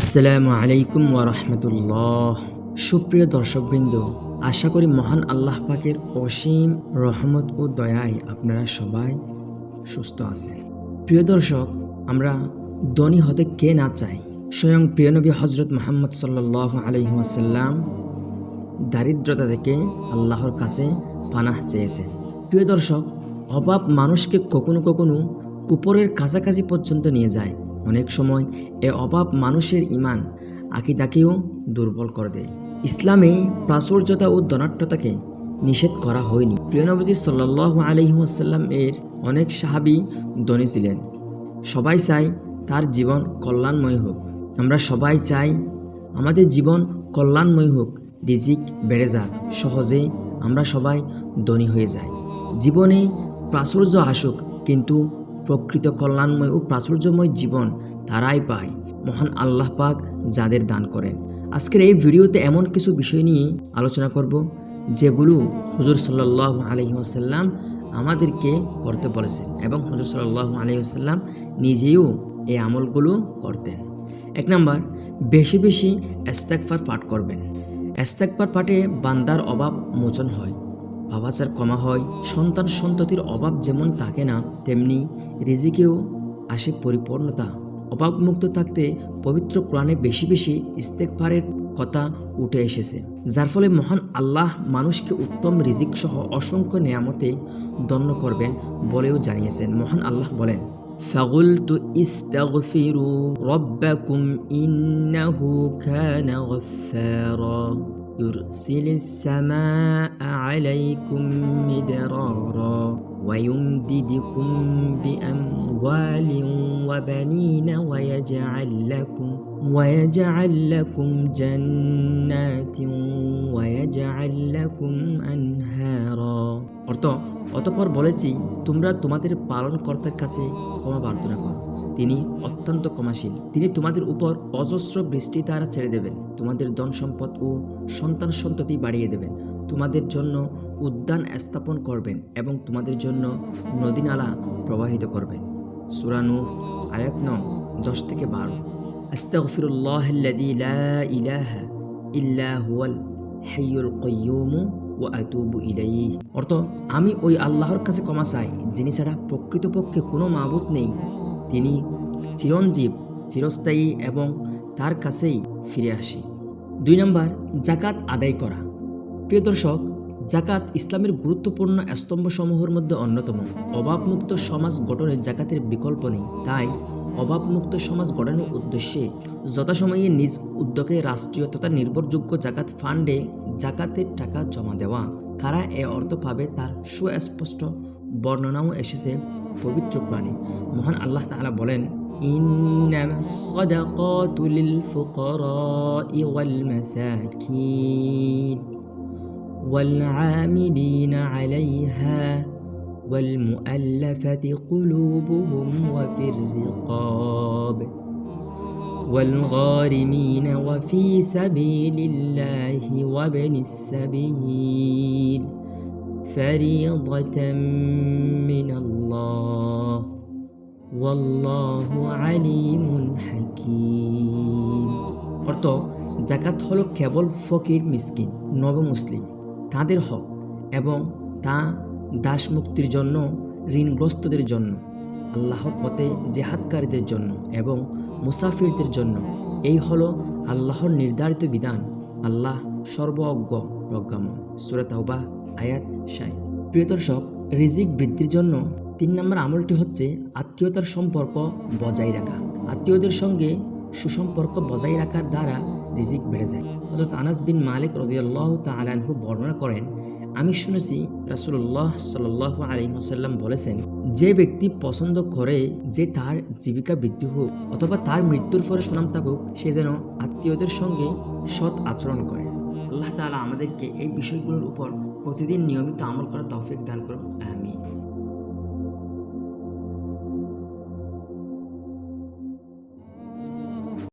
আসসালামু আলাইকুম ওরহমতুল্লাহ সুপ্রিয় দর্শকবৃন্দ, আশা করি মহান আল্লাহ পাকের অসীম রহমত ও দয়ায় আপনারা সবাই সুস্থ আছেন। প্রিয় দর্শক, আমরা ধনী হতে কে না চাই? স্বয়ং প্রিয়নবী হজরত মোহাম্মদ সাল্লাহ আলহিহাসাল্লাম দারিদ্রতা থেকে আল্লাহর কাছে পানাহ চেয়েছেন। প্রিয় দর্শক, অভাব মানুষকে কখনো কখনো কুপরের কাছাকাছি পর্যন্ত নিয়ে যায়। অনেক সময় এ অভাব মানুষের ইমান, আকিদাকেও দুর্বল করে দেয়। ইসলামে প্রাচুর্যতা ও ধনাট্যতাকে নিষেধ করা হয়নি। প্রিয়নবজি সাল্লাহ আলহিহাসাল্লাম এর অনেক সাহাবি ধনী ছিলেন। সবাই চায় তার জীবন কল্যাণময় হোক। আমরা সবাই চাই আমাদের জীবন কল্যাণময় হোক, রিজিক বেড়ে যাক, সহজে আমরা সবাই ধনী হয়ে যাই। জীবনে প্রাচুর্য আসুক, কিন্তু প্রকৃত কল্যাণময় ও প্রাচুর্যময় জীবন তারাই পায়, মহান আল্লাহ পাক যাদের দান করেন। আজকের এই ভিডিওতে এমন কিছু বিষয় নিয়ে আলোচনা করব, যেগুলো হুজুর সাল্লাহ আলহিহাসাল্লাম আমাদেরকে করতে বলেছেন এবং হুজুর সাল্লাহ আলহিহাসাল্লাম নিজেও এই আমলগুলো করতেন। এক নাম্বার, বেশি বেশি এস্তেকফার পাঠ করবেন। এস্তেকবার পাঠে বান্দার অভাব মোচন হয়। ভাবাচার কমা হয় সন্তান সন্ততির অভাব যেমন থাকে না তেমনি রিজিকেও আসে পরিপূর্ণতা অভাবমুক্ত থাকতে পবিত্র কোরআনে বেশি বেশি ইস্তেকফারের কথা উঠে এসেছে যার ফলে মহান আল্লাহ মানুষকে উত্তম রিজিক সহ অসংখ্য নিয়ামতে দন্য করবেন বলেও জানিয়েছেন মহান আল্লাহ বলেন فقلت استغفروا ربكم إنه كان غفارا يرسل السماء عليكم مدرارا ويمددكم بأموال وبنين ويجعل لكم ويجعل لكم جنات ويجعل لكم أنهارا অর্থ অতপর বলেছি তোমরা তোমাদের পালনকর্তার কাছে ক্ষমা প্রার্থনা করো তিনি অত্যন্ত ক্ষমাশীল তিনি তোমাদের উপর অজস্র বৃষ্টি দ্বারা ছেড়ে দেবেন তোমাদের ধন সম্পদ ও সন্তান সন্ততি বাড়িয়ে দেবেন। তোমাদের জন্য উদ্যান স্থাপন করবেন এবং তোমাদের জন্য নদী নালা প্রবাহিত করবেন। সুরানু আয়াত নং দশ থেকে বারো। ও অর্থ, আমি ওই আল্লাহর কাছে ক্ষমা চাই, যিনি ছাড়া প্রকৃতপক্ষে কোনো মাবুত নেই। তিনি চিরঞ্জীব, চিরস্থায়ী এবং তার কাছেই ফিরে আসি। দুই নম্বর, জাকাত আদায় করা। প্রিয় দর্শক, জাকাত ইসলামের গুরুত্বপূর্ণ স্তম্ভসমূহের মধ্যে অন্যতম। অভাবমুক্ত সমাজ গঠনে জাকাতের বিকল্প নেই। তাই অভাবমুক্ত সমাজ গঠনের উদ্দেশ্যে যথাসময়ে নিজ উদ্যোগে রাষ্ট্রীয় তথা নির্ভরযোগ্য জাকাত ফান্ডে জাকাতের টাকা জমা দেওয়া। কারা এ অর্থ পাবে তার সুস্পষ্ট বর্ণনাও এসেছে পবিত্র প্রাণী মহান আল্লাহ তাআলা বলেন إنما الصدقات للفقراء والمساكين والعاملين عليها والمؤلفة قلوبهم وفي الرقاب والغارمين وفي سبيل الله وابن السبيل فريضة من الله অর্থ জাকাত হল কেবল ফকির, মিসকিন নবমুসলিম তাদের হক এবং তা দাসমুক্তির জন্য, ঋণগ্রস্তদের জন্য, আল্লাহর পথে জেহাদকারীদের জন্য এবং মুসাফিরদের জন্য। এই হল আল্লাহর নির্ধারিত বিধান, আল্লাহ সর্বজ্ঞ প্রজ্ঞাম সুরাত আয়াত সাই প্রিয় দর্শক, রিজিক বৃদ্ধির জন্য তিন নম্বর আমলটি হচ্ছে আত্মীয়তার সম্পর্ক বজায় রাখা। আত্মীয়দের সঙ্গে সুসম্পর্ক বজায় রাখার দ্বারা রিজিক বেড়ে যায়। হজরত আনাস বিন মালিক রদিয়াল্লাহ তালানহু বর্ণনা করেন, আমি শুনেছি রাসুল্লাহ সাল আলী হাসাল্লাম বলেছেন, যে ব্যক্তি পছন্দ করে যে তার জীবিকা বৃদ্ধি হোক অথবা তার মৃত্যুর পরে সুনাম থাকুক, সে যেন আত্মীয়দের সঙ্গে সৎ আচরণ করে। আল্লাহ তালা আমাদেরকে এই বিষয়গুলোর উপর প্রতিদিন নিয়মিত আমল করার তৌফিক দান করুন। আমি